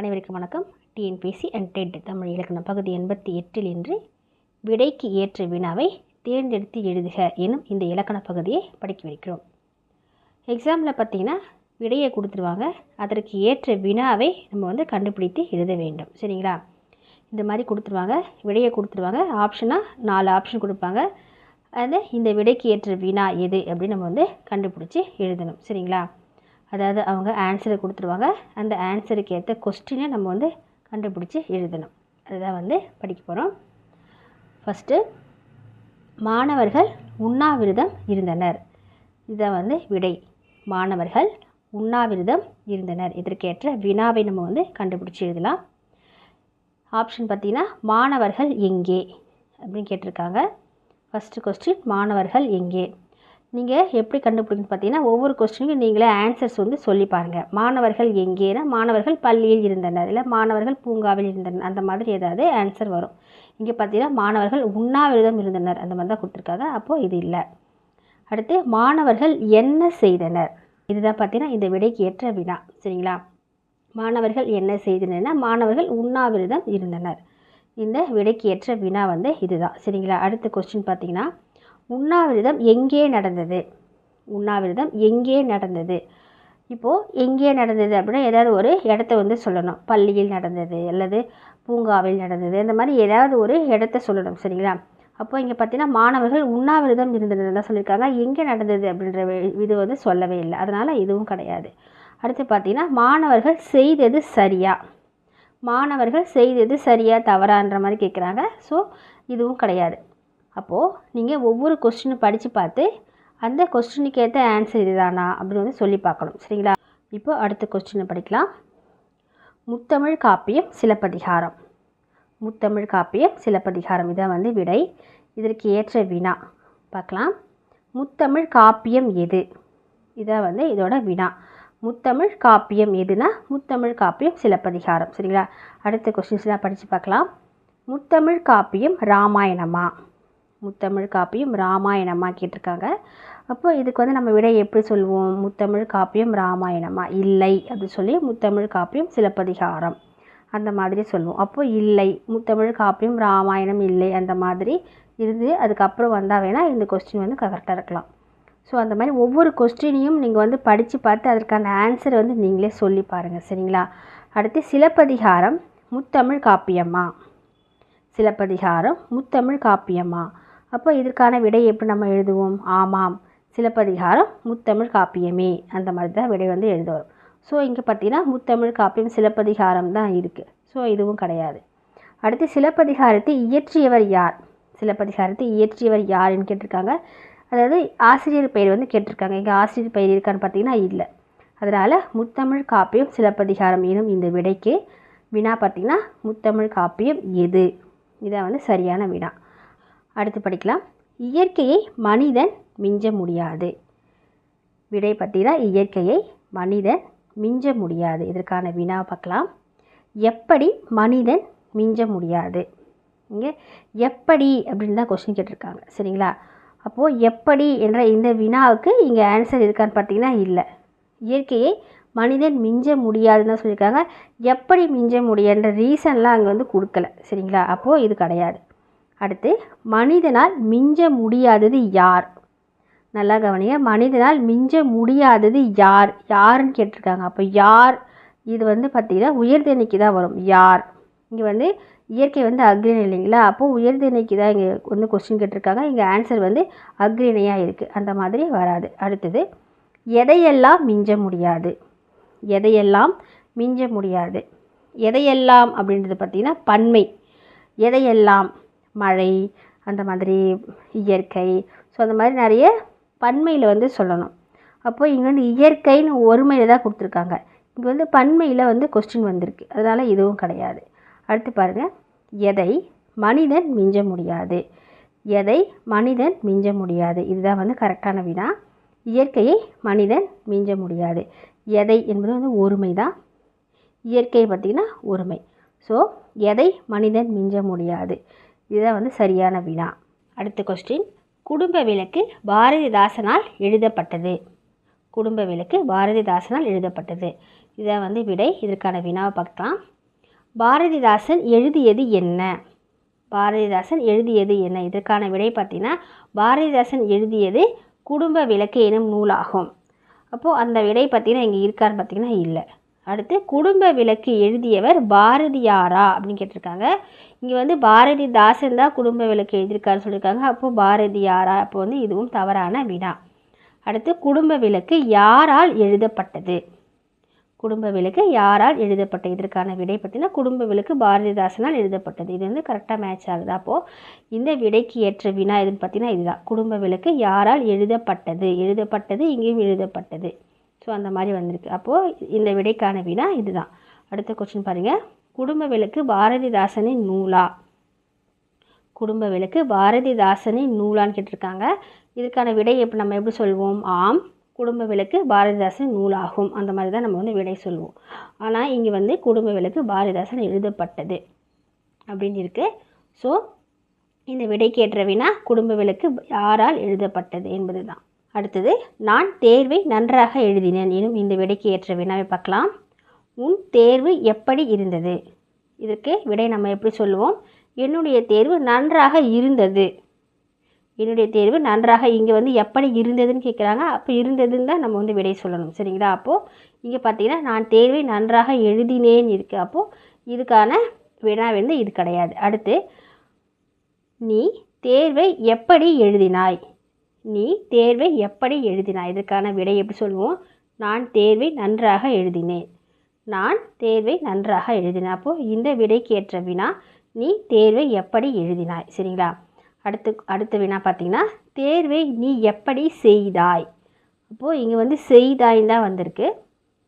அனைவருக்கும் வணக்கம். TNPSC and dead Tamil இலக்கண பகுதி எண்பத்தி எட்டில் இன்று விடைக்கு ஏற்ற வினாவை தேர்ந்தெடுத்து எழுதுக எனும் இந்த இலக்கண பகுதியை படிக்க வைக்கிறோம். எக்ஸாமில் பார்த்தீங்கன்னா விடையை கொடுத்துருவாங்க. அதற்கு ஏற்ற வினாவை நம்ம வந்து கண்டுபிடித்து எழுத வேண்டும். சரிங்களா? இந்த மாதிரி கொடுத்துருவாங்க. விடையை கொடுத்துருவாங்க. ஆப்ஷனாக நாலு ஆப்ஷன் கொடுப்பாங்க. அது இந்த விடைக்கு ஏற்ற வினா எது அப்படின்னு நம்ம வந்து கண்டுபிடிச்சி எழுதணும். சரிங்களா? அதாவது அவங்க ஆன்சரை கொடுத்துருவாங்க. அந்த ஆன்சருக்கு ஏற்ற கொஸ்டினை நம்ம வந்து கண்டுபிடிச்சி எழுதணும். அதுதான் வந்து படிக்க போகிறோம் ஃபஸ்ட்டு மாணவர்கள் உண்ணாவிரதம் இருந்தனர். இதை வந்து விடை. மாணவர்கள் உண்ணாவிரதம் இருந்தனர். இதற்கேற்ற வினாவை நம்ம வந்து கண்டுபிடிச்சி எழுதலாம். ஆப்ஷன் பார்த்தீங்கன்னா மாணவர்கள் எங்கே? அப்படின்னு கேட்டிருக்காங்க. ஃபஸ்ட்டு கொஸ்டின் மாணவர்கள் எங்கே? நீங்கள் எப்படி கண்டுபிடிக்குன்னு பார்த்தீங்கன்னா ஒவ்வொரு கொஸ்டினுக்கும் நீங்களே ஆன்சர்ஸ் வந்து சொல்லி பாருங்கள் மாணவர்கள் எங்கேனா மாணவர்கள் பள்ளியில் இருந்தனர். இல்லை மாணவர்கள் பூங்காவில் இருந்தனர். அந்த மாதிரி ஏதாவது ஆன்சர் வரும். இங்கே பார்த்தீங்கன்னா மாணவர்கள் உண்ணாவிரதம் இருந்தனர். அந்த மாதிரி தான் கொடுத்துருக்காங்க. அப்போது இது இல்லை. அடுத்து மாணவர்கள் என்ன செய்தனர்? இதுதான் பார்த்தீங்கன்னா இந்த விடைக்கு ஏற்ற வினா. சரிங்களா? மாணவர்கள் என்ன செய்தனர்னா மாணவர்கள் உண்ணாவிரதம் இருந்தனர். இந்த விடைக்கு ஏற்ற வினா வந்து இதுதான். சரிங்களா? அடுத்த கொஸ்டின் பார்த்தீங்கன்னா உண்ணாவிரதம் எங்கே நடந்தது? உண்ணாவிரதம் எங்கே நடந்தது? இப்போது எங்கே நடந்தது அப்படின்னா ஏதாவது ஒரு இடத்த வந்து சொல்லணும். பள்ளியில் நடந்தது அல்லது பூங்காவில் நடந்தது. இந்த மாதிரி ஏதாவது ஒரு இடத்த சொல்லணும். சரிங்களா? அப்போ இங்கே பார்த்தீங்கன்னா மாணவர்கள் உண்ணாவிரதம் இருந்தது தான் சொல்லியிருக்காங்க. எங்கே நடந்தது அப்படின்ற இது வந்து சொல்லவே இல்லை. அதனால் இதுவும் கிடையாது. அடுத்து பார்த்தீங்கன்னா மாணவர்கள் செய்தது சரியா? மாணவர்கள் செய்தது சரியா தவறான்ற மாதிரி கேட்குறாங்க. ஸோ இதுவும் கிடையாது. அப்போது நீங்கள் ஒவ்வொரு கொஸ்டினும் படித்து பார்த்து அந்த கொஸ்டினுக்கு ஏற்ற ஆன்சர் இதுதானா அப்படின்னு வந்து சொல்லி பார்க்கணும். சரிங்களா? இப்போ அடுத்த கொஸ்டினை படிக்கலாம். முத்தமிழ் காப்பியம் சிலப்பதிகாரம். முத்தமிழ் காப்பியம் சிலப்பதிகாரம். இதான் வந்து விடை. இதற்கு ஏற்ற வினா. பார்க்கலாம். முத்தமிழ் காப்பியம் எது? இதான் வந்து இதோட வினா. முத்தமிழ் காப்பியம் எதுனா முத்தமிழ் காப்பியம் சிலப்பதிகாரம். சரிங்களா? அடுத்த கொஸ்டின்ஸ்லாம் படித்து பார்க்கலாம். முத்தமிழ் காப்பியம் ராமாயணமா? முத்தமிழ் காப்பியம் ராமாயணமாக கேட்டிருக்காங்க. அப்போ இதுக்கு வந்து நம்ம விடை எப்படி சொல்லுவோம்? முத்தமிழ் காப்பியம் ராமாயணமா? இல்லை அப்படின்னு சொல்லி முத்தமிழ் காப்பியம் சிலப்பதிகாரம் அந்த மாதிரி சொல்லுவோம். அப்போது இல்லை முத்தமிழ் காப்பியம் ராமாயணம் இல்லை அந்த மாதிரி இருந்து அதுக்கப்புறம் வந்தால் வேணால் இந்த கொஸ்டின் வந்து கரெக்டாக இருக்கலாம். ஸோ அந்த மாதிரி ஒவ்வொரு கொஸ்டினையும் நீங்கள் வந்து படித்து பார்த்து அதற்கான ஆன்சரை வந்து நீங்களே சொல்லி பாருங்கள் சரிங்களா? அடுத்து சிலப்பதிகாரம் முத்தமிழ் காப்பியமா சிலப்பதிகாரம் முத்தமிழ் காப்பியமா அப்போ இதற்கான விடை எப்படி நம்ம எழுதுவோம்? ஆமாம். சிலப்பதிகாரம் முத்தமிழ் காப்பியமே. அந்த மாதிரி தான் விடை வந்து எழுத வரும். ஸோ இங்கே பார்த்தீங்கன்னா முத்தமிழ் காப்பியம் சிலப்பதிகாரம் தான் இருக்குது ஸோ இதுவும் கிடையாது. அடுத்து சிலப்பதிகாரத்தை இயற்றியவர் யார்? சிலப்பதிகாரத்தை இயற்றியவர் யாருன்னு கேட்டிருக்காங்க. அதாவது ஆசிரியர் பெயர் வந்து கேட்டிருக்காங்க. இங்கே ஆசிரியர் பெயர் இருக்கான்னு பார்த்தீங்கன்னா இல்லை. அதனால் முத்தமிழ் காப்பியம் சிலப்பதிகாரம் எனும் இந்த விடைக்கு வினா பார்த்திங்கன்னா முத்தமிழ் காப்பியம் எது? இதான் வந்து சரியான வினா. அடுத்து படிக்கலாம். இயற்கையை மனிதன் மிஞ்ச முடியாது. விடை பார்த்தீங்கன்னா இயற்கையை மனிதன் மிஞ்ச முடியாது. இதற்கான வினா பார்க்கலாம். எப்படி மனிதன் மிஞ்ச முடியாது? இங்கே எப்படி அப்படின்னு தான் கொஸ்டின் கேட்டிருக்காங்க. சரிங்களா? அப்போது எப்படி என்ற இந்த வினாவுக்கு இங்கே ஆன்சர் இருக்கான்னு பார்த்தீங்கன்னா இல்லை. இயற்கையை மனிதன் மிஞ்ச முடியாதுன்னு தான் சொல்லியிருக்காங்க. எப்படி மிஞ்ச முடியுன்ற ரீசன்லாம் அங்கே வந்து கொடுக்கல. சரிங்களா? அப்போது இது கிடையாது. அடுத்து மனிதனால் மிஞ்ச முடியாதது யார்? நல்லா கவனிங்க. மனிதனால் மிஞ்ச முடியாதது யார்? யாருன்னு கேட்டிருக்காங்க. அப்போ யார்? இது வந்து பார்த்திங்கன்னா உயர்தெண்ணிக்கு தான் வரும். யார்? இங்கே வந்து இயற்கை வந்து அக்ரிணை இல்லைங்களா? அப்போது உயர்தெண்ணிக்கு தான் இங்கே வந்து கொஸ்டின் கேட்டிருக்காங்க. இங்கே ஆன்சர் வந்து அக்ரிணையாக இருக்குது அந்த மாதிரி வராது. அடுத்தது எதையெல்லாம் மிஞ்ச முடியாது? எதையெல்லாம் மிஞ்ச முடியாது? எதையெல்லாம் அப்படின்றது பார்த்திங்கன்னா பன்மை. எதையெல்லாம்? மழை அந்த மாதிரி இயற்கை. ஸோ அந்த மாதிரி நிறைய பன்மையில் வந்து சொல்லணும். அப்போது இங்கே வந்து இயற்கைன்னு ஒருமையில் தான் கொடுத்துருக்காங்க. இங்கே வந்து பன்மையில் வந்து கொஸ்டின் வந்திருக்கு. அதனால் இதுவும் கிடையாது. அடுத்து பாருங்கள் எதை மனிதன் மிஞ்ச முடியாது. எதை மனிதன் மிஞ்ச முடியாது. இதுதான் வந்து கரெக்டான வினா. இயற்கையை மனிதன் மிஞ்ச முடியாது. எதை என்பது வந்து ஒருமை தான். இயற்கை பார்த்திங்கன்னா ஒருமை. ஸோ எதை மனிதன் மிஞ்ச முடியாது? இதுதான் வந்து சரியான வினா. அடுத்த கொஸ்டின் குடும்ப விளக்கு பாரதிதாசனால் எழுதப்பட்டது. குடும்ப விளக்கு பாரதிதாசனால் எழுதப்பட்டது. இதான் வந்து விடை. இதற்கான வினாவை பார்க்கலாம். பாரதிதாசன் எழுதியது என்ன? பாரதிதாசன் எழுதியது என்ன? இதற்கான விடை பார்த்தீங்கன்னா பாரதிதாசன் எழுதியது குடும்ப விளக்கு எனும் நூலாகும். அப்போது அந்த விடை பார்த்தீங்கன்னா இங்கே இருக்கான்னு பார்த்திங்கன்னா இல்லை. அடுத்து குடும்ப விளக்கு எழுதியவர் பாரதியாரா அப்படின்னு கேட்டிருக்காங்க. இங்கே வந்து பாரதிதாசன் தான் குடும்ப விளக்கு எழுதியிருக்காரு சொல்லியிருக்காங்க. அப்போது பாரதியாரா அப்போ வந்து இதுவும் தவறான வினா. அடுத்து குடும்ப விளக்கு யாரால் எழுதப்பட்டது? குடும்ப விளக்கு யாரால் எழுதப்பட்ட இதற்கான விடை பார்த்தீங்கன்னா குடும்ப விளக்கு பாரதிதாசனால் எழுதப்பட்டது. இது வந்து கரெக்டாக மேட்ச் ஆகுது? அப்போது இந்த விடைக்கு ஏற்ற வினா எதுன்னு பார்த்தீங்கன்னா இதுதான். குடும்ப விளக்கு யாரால் எழுதப்பட்டது? எழுதப்பட்டது இங்கேயும் எழுதப்பட்டது. ஸோ அந்த மாதிரி வந்திருக்கு. அப்போது இந்த விடைக்கான வினா இதுதான். அடுத்த கொஸ்டின் பாருங்கள் குடும்ப விளக்கு பாரதிதாசனின் நூலா. குடும்ப விளக்கு பாரதிதாசனின் நூலான்னு கேட்டிருக்காங்க. இதுக்கான விடை எப்படி நம்ம எப்படி சொல்வோம்? ஆம் குடும்ப விளக்கு பாரதிதாசன் நூலாகும். அந்த மாதிரி தான் நம்ம வந்து விடை சொல்லுவோம் ஆனால் இங்கே வந்து குடும்ப விளக்கு பாரதிதாசன் எழுதப்பட்டது அப்படின்னு இருக்குது ஸோ இந்த விடைக்கு ஏற்ற வினா குடும்ப விளக்கு யாரால் எழுதப்பட்டது என்பது தான் அடுத்தது நான் தேர்வை நன்றாக எழுதினேன் எனும் இந்த விடைக்கு ஏற்ற வினாவை பார்க்கலாம். உன் தேர்வு எப்படி இருந்தது? இதற்கு விடை நம்ம எப்படி சொல்லுவோம்? என்னுடைய தேர்வு நன்றாக இருந்தது. என்னுடைய தேர்வு நன்றாக இங்கே வந்து எப்படி இருந்ததுன்னு கேட்குறாங்க. அப்போ இருந்ததுன்னு தான் நம்ம வந்து விடை சொல்லணும். சரிங்களா? அப்போது இங்கே பார்த்தீங்கன்னா நான் தேர்வை நன்றாக எழுதினேன் இருக்குது அப்போது இதுக்கான வினா வந்து இது கிடையாது. அடுத்து நீ தேர்வை எப்படி எழுதினாய்? நீ தேர்வை எப்படி எழுதினாய்? இதற்கான விடை எப்படி சொல்லுவோம் நான் தேர்வை நன்றாக எழுதினேன். நான் தேர்வை நன்றாக எழுதினேன். அப்போது இந்த விடைக்கு ஏற்ற வினா நீ தேர்வை எப்படி எழுதினாய்? சரிங்களா? அடுத்து அடுத்த வினா பார்த்தீங்கன்னா தேர்வை நீ எப்படி செய்தாய்? அப்போது இங்கே வந்து செய்தாயின்னு தான் வந்திருக்கு.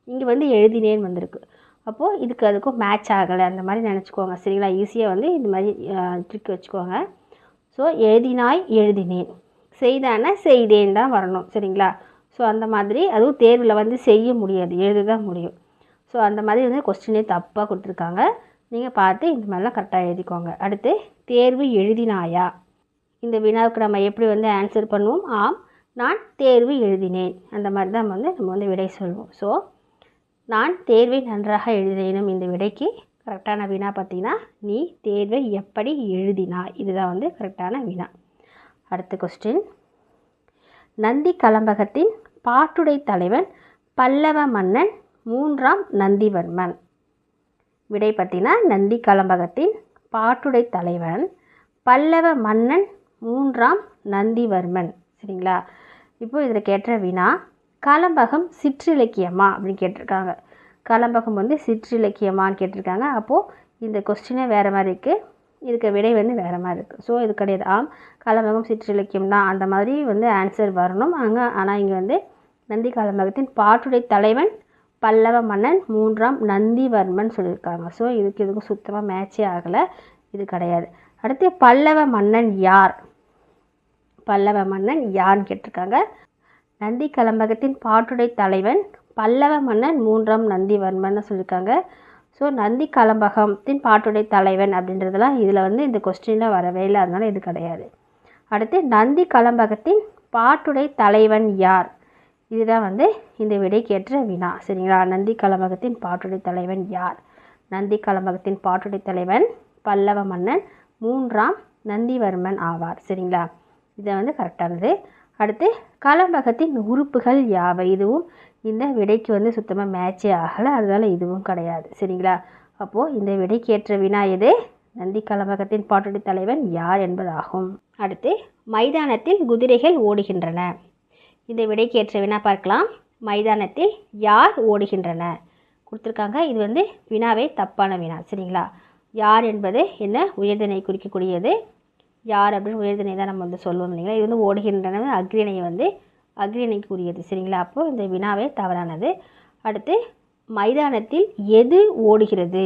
இங்கே வந்து எழுதினேன்னு வந்திருக்கு. அப்போது இதுக்கு அதுக்கும் மேட்ச் ஆகலை. அந்த மாதிரி நினச்சிக்கோங்க. சரிங்களா? ஈஸியாக வந்து இந்த மாதிரி ட்ரிக் வச்சுக்கோங்க. ஸோ எழுதினாய் எழுதினேன். செய்தானா? செய்தேன் தான் வரணும். சரிங்களா? ஸோ அந்த மாதிரி அதுவும் தேர்வில் வந்து செய்ய முடியாது. எழுத தான் முடியும். ஸோ அந்த மாதிரி வந்து கொஸ்டினே தப்பாக கொடுத்துருக்காங்க. நீங்கள் பார்த்து இந்த மாதிரிலாம் கரெக்டாக எழுதிக்கோங்க. அடுத்து தேர்வு எழுதினாயா? இந்த வினாவுக்கு நம்ம எப்படி வந்து ஆன்சர் பண்ணுவோம்? ஆம் நான் தேர்வு எழுதினேன். அந்த மாதிரி தான் வந்து நம்ம வந்து விடை சொல்வோம். ஸோ நான் தேர்வை நன்றாக எழுதினேனும் இந்த விடைக்கு கரெக்டான வினா பார்த்தீங்கன்னா நீ தேர்வை எப்படி எழுதினா இதுதான் வந்து கரெக்டான வினா. அடுத்த கொஸ்டின் நந்தி கலம்பகத்தின் பாட்டுடை தலைவன் பல்லவ மன்னன் மூன்றாம் நந்திவர்மன். விடை பார்த்தீங்கன்னா நந்தி கலம்பகத்தின் பாட்டுடை தலைவன் பல்லவ மன்னன் மூன்றாம் நந்திவர்மன். சரிங்களா? இப்போ இதில் கேட்ட வினா கலம்பகம் சிற்றிலக்கியமா அப்படின்னு கேட்டிருக்காங்க. கலம்பகம் வந்து சிற்றிலக்கியமான்னு கேட்டிருக்காங்க. அப்போது இந்த கொஸ்டினே வேறு மாதிரி இருக்குது இதுக்கு விடை வந்து வேறு மாதிரி இருக்குது ஸோ இது கிடையாது. ஆம் கலமகம் சிற்றிலக்கியம் தான் அந்த மாதிரி வந்து ஆன்சர் வரணும். அங்கே ஆனால் இங்கே வந்து நந்தி கலம்பகத்தின் பாட்டுடைய தலைவன் பல்லவ மன்னன் மூன்றாம் நந்திவர்மன் சொல்லியிருக்காங்க. ஸோ இதுக்கு இதுக்கும் சுத்தமாக மேட்சே ஆகலை. இது கிடையாது. அடுத்து பல்லவ மன்னன் யார்? பல்லவ மன்னன் யார்னு கேட்டிருக்காங்க. நந்தி கலம்பகத்தின் பாட்டுடை தலைவன் பல்லவ மன்னன் மூன்றாம் நந்திவர்மன் சொல்லியிருக்காங்க. ஸோ நந்தி கலம்பகத்தின் பாட்டுடை தலைவன் அப்படின்றதெல்லாம் இதில் வந்து இந்த கொஸ்டினில் வரவே இல்லை. அதனால் இது கிடையாது. அடுத்து நந்தி கலம்பகத்தின் பாட்டுடை தலைவன் யார்? இதுதான் வந்து இந்த விடைக்கேற்ற வினா. சரிங்களா? நந்தி கலம்பகத்தின் பாட்டுடை தலைவன் யார்? நந்தி கலம்பகத்தின் பாட்டுடை தலைவன் பல்லவ மன்னன் மூன்றாம் நந்திவர்மன் ஆவார். சரிங்களா? இதை வந்து கரெக்டானது அடுத்து கலம்பகத்தின் உறுப்புகள் யாவை? இதுவும் இந்த விடைக்கு வந்து சுத்தமாக மேட்சே ஆகலை. அதனால் இதுவும் கிடையாது. சரிங்களா? அப்போது இந்த விடைக்கேற்ற வினா எது? நந்தி கலம்பகத்தின் பாட்டுடி தலைவன் யார் என்பதாகும். அடுத்து மைதானத்தில் குதிரைகள் ஓடுகின்றன. இந்த விடைக்கேற்ற வினா பார்க்கலாம். மைதானத்தில் யார் ஓடுகின்றன? கொடுத்துருக்காங்க. இது வந்து வினாவே தப்பான வினா. சரிங்களா? யார் என்பது என்ன? உயர்தனை குறிக்கக்கூடியது. யார் அப்படின்னு உயர்தனை தான் நம்ம வந்து சொல்லுவோம் இல்லைங்களா? இது வந்து ஓடுகின்றன. அக்ரிணையை வந்து அக்ரிணைக்குரியது சரிங்களா? அப்போது இந்த வினாவே தவறானது. அடுத்து மைதானத்தில் எது ஓடுகிறது?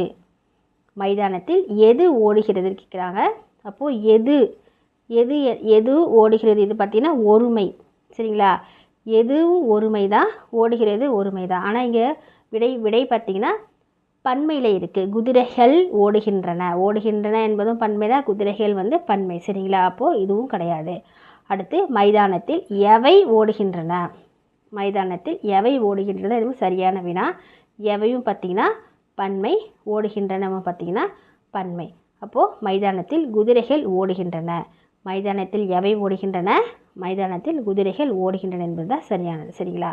மைதானத்தில் எது ஓடுகிறது கேட்குறாங்க. அப்போது எது எது எது ஓடுகிறது? இது பார்த்திங்கன்னா ஒருமை சரிங்களா? எதுவும் ஒருமை தான் ஓடுகிறது ஒருமை தான். ஆனால் இங்கே விடை விடை பார்த்திங்கன்னா பன்மையில் இருக்குது குதிரைகள் ஓடுகின்றன. ஓடுகின்றன என்பதும் பன்மை தான் குதிரைகள் வந்து பன்மை சரிங்களா? அப்போது இதுவும் கிடையாது. அடுத்து மைதானத்தில் எவை ஓடுகின்றன? மைதானத்தில் எவை ஓடுகின்றன? இதுவும் சரியான வினா. எவையும் பார்த்திங்கன்னா பன்மை ஓடுகின்றன. பார்த்தீங்கன்னா பன்மை. அப்போது மைதானத்தில் குதிரைகள் ஓடுகின்றன. மைதானத்தில் எவை ஓடுகின்றன? மைதானத்தில் குதிரைகள் ஓடுகின்றன என்பது தான் சரியானது. சரிங்களா?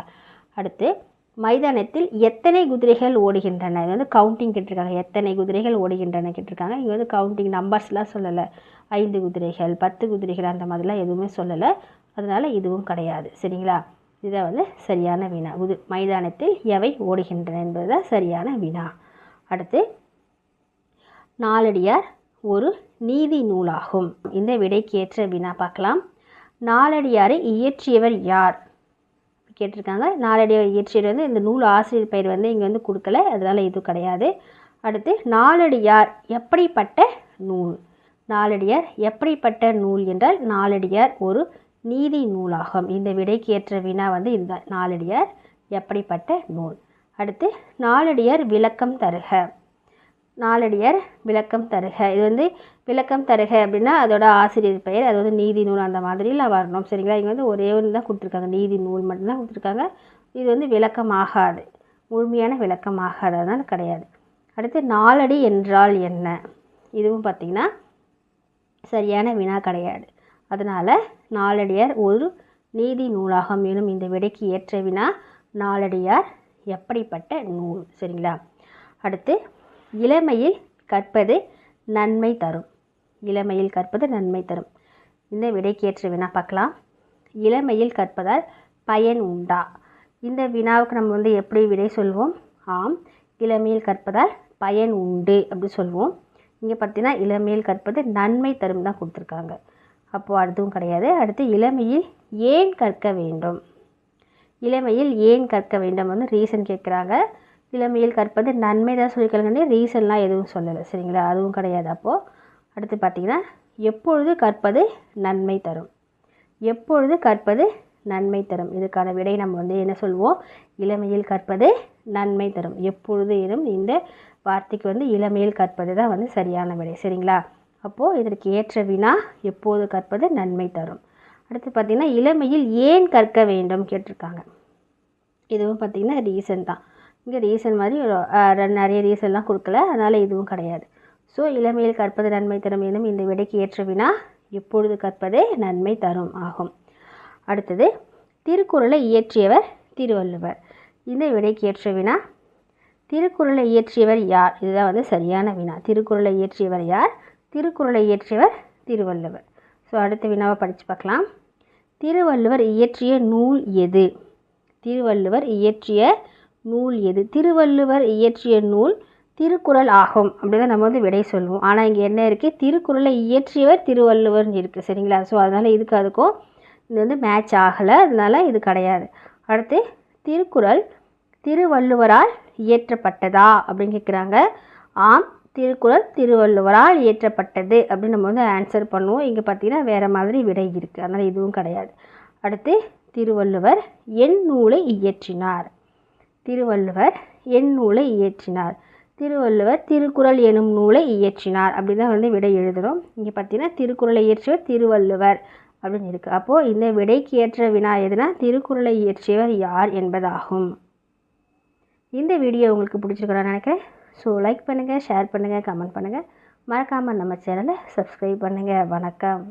அடுத்து மைதானத்தில் எத்தனை குதிரைகள் ஓடுகின்றன? இது வந்து கவுண்டிங் கேட்டிருக்காங்க. எத்தனை குதிரைகள் ஓடுகின்றன கேட்டிருக்காங்க. இங்கே வந்து கவுண்டிங் நம்பர்ஸ்லாம் சொல்லலை. ஐந்து குதிரைகள் பத்து குதிரைகள் அந்த மாதிரிலாம் எதுவுமே சொல்லலை. அதனால் இதுவும் கிடையாது. சரிங்களா? இதை வந்து சரியான வினா. குது மைதானத்தில் எவை ஓடுகின்றன என்பது தான் சரியான வினா. அடுத்து நாலடியார் ஒரு நீதி நூலாகும். இந்த விடைக்கு ஏற்ற வினா பார்க்கலாம். நாலடியாரை இயற்றியவர் யார்? கேட்டிருக்காங்க. நாலடியார் இயற்றியர் வந்து இந்த நூல் ஆசிரியர் பெயர் வந்து இங்கே வந்து கொடுக்கல. அதனால் இது கிடையாது. அடுத்து நாலடியார் எப்படிப்பட்ட நூல்? நாலடியார் எப்படிப்பட்ட நூல் என்றால் நாலடியார் ஒரு நீதி நூலாகும். இந்த விடைக்கு ஏற்ற வினா வந்து இந்த நாலடியார் எப்படிப்பட்ட நூல்? அடுத்து நாலடியார் விளக்கம் தருக. நாலடியார் விளக்கம் தருக. இது வந்து விளக்கம் தருக அப்படின்னா அதோட ஆசிரியர் பெயர் அது வந்து நீதி நூல் அந்த மாதிரிலாம் வரணும். சரிங்களா? இங்கே வந்து ஒரே ஒன்று தான் கொடுத்துருக்காங்க. நீதி நூல் மட்டும்தான் கொடுத்துருக்காங்க. இது வந்து விளக்கமாகாது. முழுமையான விளக்கமாகாது. அதனால் கிடையாது. அடுத்து நாலடி என்றால் என்ன? இதுவும் பார்த்திங்கன்னா சரியான வினா கிடையாது. அதனால் நாலடியார் ஒரு நீதி நூலாக மேலும் இந்த விடைக்கு ஏற்ற வினா நாலடியார் எப்படிப்பட்ட நூல்? சரிங்களா? அடுத்து இளமையில் கற்பது நன்மை தரும். இளமையில் கற்பது நன்மை தரும். இந்த விடைக்கு வினா பார்க்கலாம். இளமையில் கற்பதால் பயன் உண்டா? இந்த வினாவுக்கு நம்ம வந்து எப்படி விடை சொல்வோம்? ஆம் இளமையில் கற்பதால் பயன் உண்டு அப்படி சொல்வோம். இங்கே பார்த்தீங்கன்னா இளமையில் கற்பது நன்மை தரும் தான் கொடுத்துருக்காங்க. அப்போது அதுவும் கிடையாது. அடுத்து இளமையில் ஏன் கற்க வேண்டும்? இளமையில் ஏன் கற்க வேண்டும் வந்து ரீசன் கேட்குறாங்க. இளமையில் கற்பது நன்மை தான் சொல்லிக்கலங்கன்னு ரீசன்லாம் எதுவும் சொல்லலை. சரிங்களா? அதுவும் கிடையாது. அப்போது அடுத்து பார்த்திங்கன்னா எப்பொழுது கற்பது நன்மை தரும்? எப்பொழுது கற்பது நன்மை தரும்? இதுக்கான விடை நம்ம வந்து என்ன சொல்வோம்? இளமையில் கற்பது நன்மை தரும். எப்பொழுது எனும் இந்த வார்த்தைக்கு வந்து இளமையில் கற்பது தான் வந்து சரியான விடை. சரிங்களா? அப்போது இதற்கு ஏற்ற வினா எப்போது கற்பது நன்மை தரும்? அடுத்து பார்த்திங்கன்னா இளமையில் ஏன் கற்க வேண்டும்? கேட்டிருக்காங்க. இதுவும் பார்த்திங்கன்னா ரீசன் தான். இங்கே ரீசன் மாதிரி நிறைய ரீசன்லாம் கொடுக்கல. அதனால் இதுவும் கிடையாது. ஸோ இளமையில் கற்பது நன்மை தரும் எனும் இந்த விடைக்கு ஏற்ற வினா எப்பொழுது கற்பதே நன்மை தரும் ஆகும். அடுத்தது திருக்குறளை இயற்றியவர் திருவள்ளுவர். இந்த விடைக்கு ஏற்ற வினா திருக்குறளை இயற்றியவர் யார்? இதுதான் வந்து சரியான வினா. திருக்குறளை இயற்றியவர் யார்? திருக்குறளை இயற்றியவர் திருவள்ளுவர். ஸோ அடுத்த வினாவை படித்து பார்க்கலாம். திருவள்ளுவர் இயற்றிய நூல் எது? திருவள்ளுவர் இயற்றிய நூல் எது? திருவள்ளுவர் இயற்றிய நூல் திருக்குறள் ஆகும். அப்படின்னு தான் நம்ம வந்து விடை சொல்லுவோம். ஆனால் இங்கே என்ன இருக்குது திருக்குறளை இயற்றியவர் திருவள்ளுவர்னு இருக்குது சரிங்களா? ஸோ அதனால் இதுக்கு அதுக்கும் இது வந்து மேட்ச் ஆகலை. அதனால் இது கிடையாது. அடுத்து திருக்குறள் திருவள்ளுவரால் இயற்றப்பட்டதா? அப்படின்னு கேட்குறாங்க ஆம் திருக்குறள் திருவள்ளுவரால் இயற்றப்பட்டது அப்படின்னு நம்ம வந்து ஆன்சர் பண்ணுவோம். இங்கே பார்த்தீங்கன்னா வேறு மாதிரி விடை இருக்குது அதனால் இதுவும் கிடையாது. அடுத்து திருவள்ளுவர் என் நூலை இயற்றினார். திருவள்ளுவர் என் நூலை இயற்றினார். திருவள்ளுவர் திருக்குறள் எனும் நூலை இயற்றினார். அப்படி தான் வந்து விடை எழுதுகிறோம் இங்கே பார்த்தீங்கன்னா திருக்குறளை இயற்றியவர் திருவள்ளுவர் அப்படின்னு இருக்குது அப்போது இந்த விடைக்கு ஏற்ற வினா எதுனா திருக்குறளை இயற்றியவர் யார் என்பதாகும். இந்த வீடியோ உங்களுக்கு பிடிச்சிருக்கணும் நினைக்கிறேன். ஸோ லைக் பண்ணுங்கள் ஷேர் பண்ணுங்கள் கமெண்ட் பண்ணுங்கள் மறக்காமல் நம்ம சேனலை சப்ஸ்கிரைப் பண்ணுங்கள் வணக்கம்.